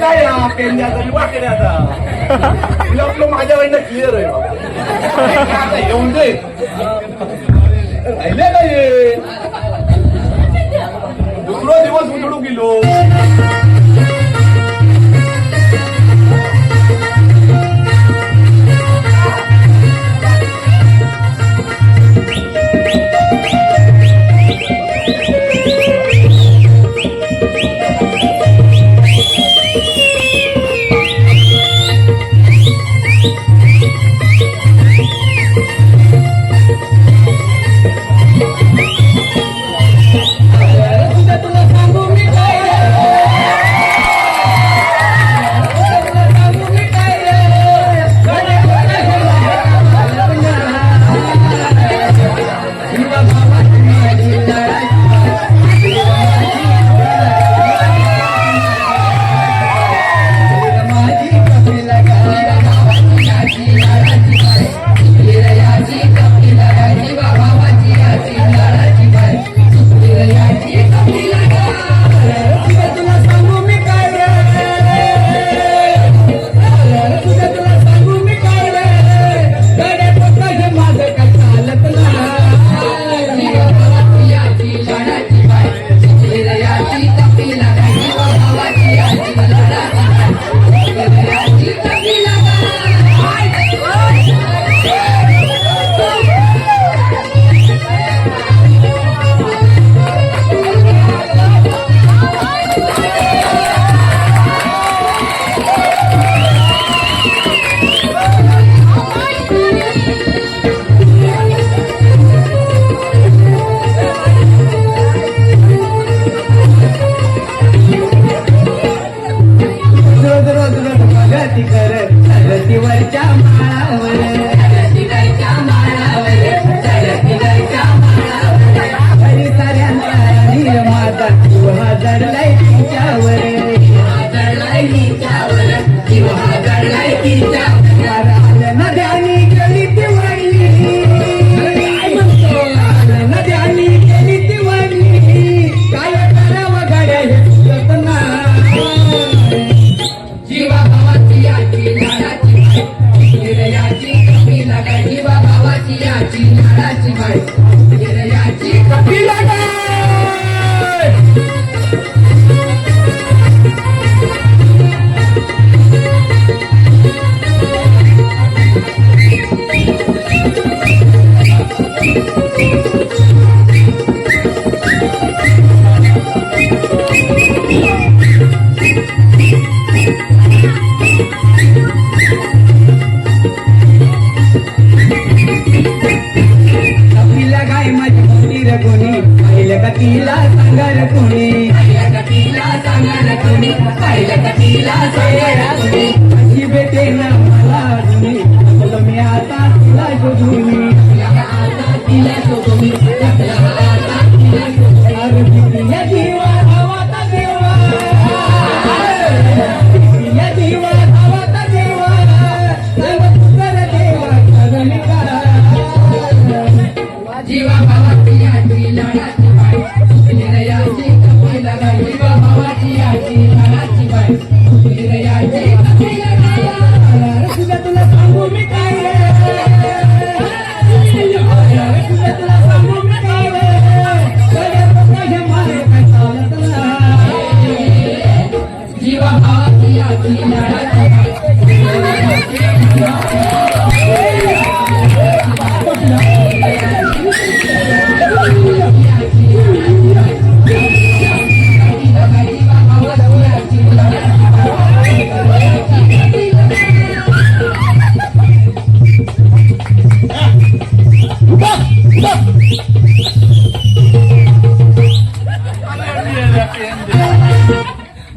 काय ना पेंड्याचा आणि वाकड्याचा तिला आपलं माझ्याकडनं क्लिअर आहे बाबा. आता येऊन दे. राहिले का ये दुसरा दिवस उजडू गेलो. भावाची याची लाडाची बाई सांगार पाहिलं का तिला सांगार कोणी अशी भेटे ना मला अजूनी बोलो मी आता तिला शोधून तिला शोधून अरे किती या जीवा धावाता देवा. किती या जीवा धावाता देवा. सर्व देवा करण जीवा भावाची आजी लाडाची Yeah.